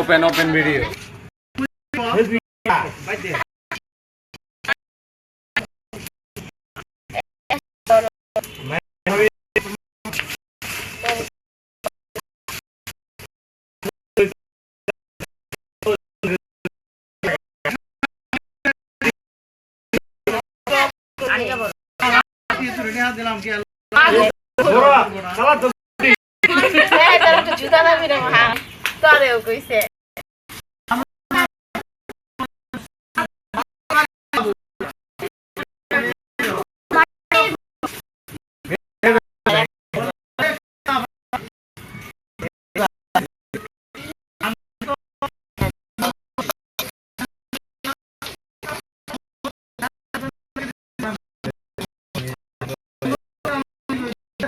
open open video জুতা দাবি রে মা তরেও কইছে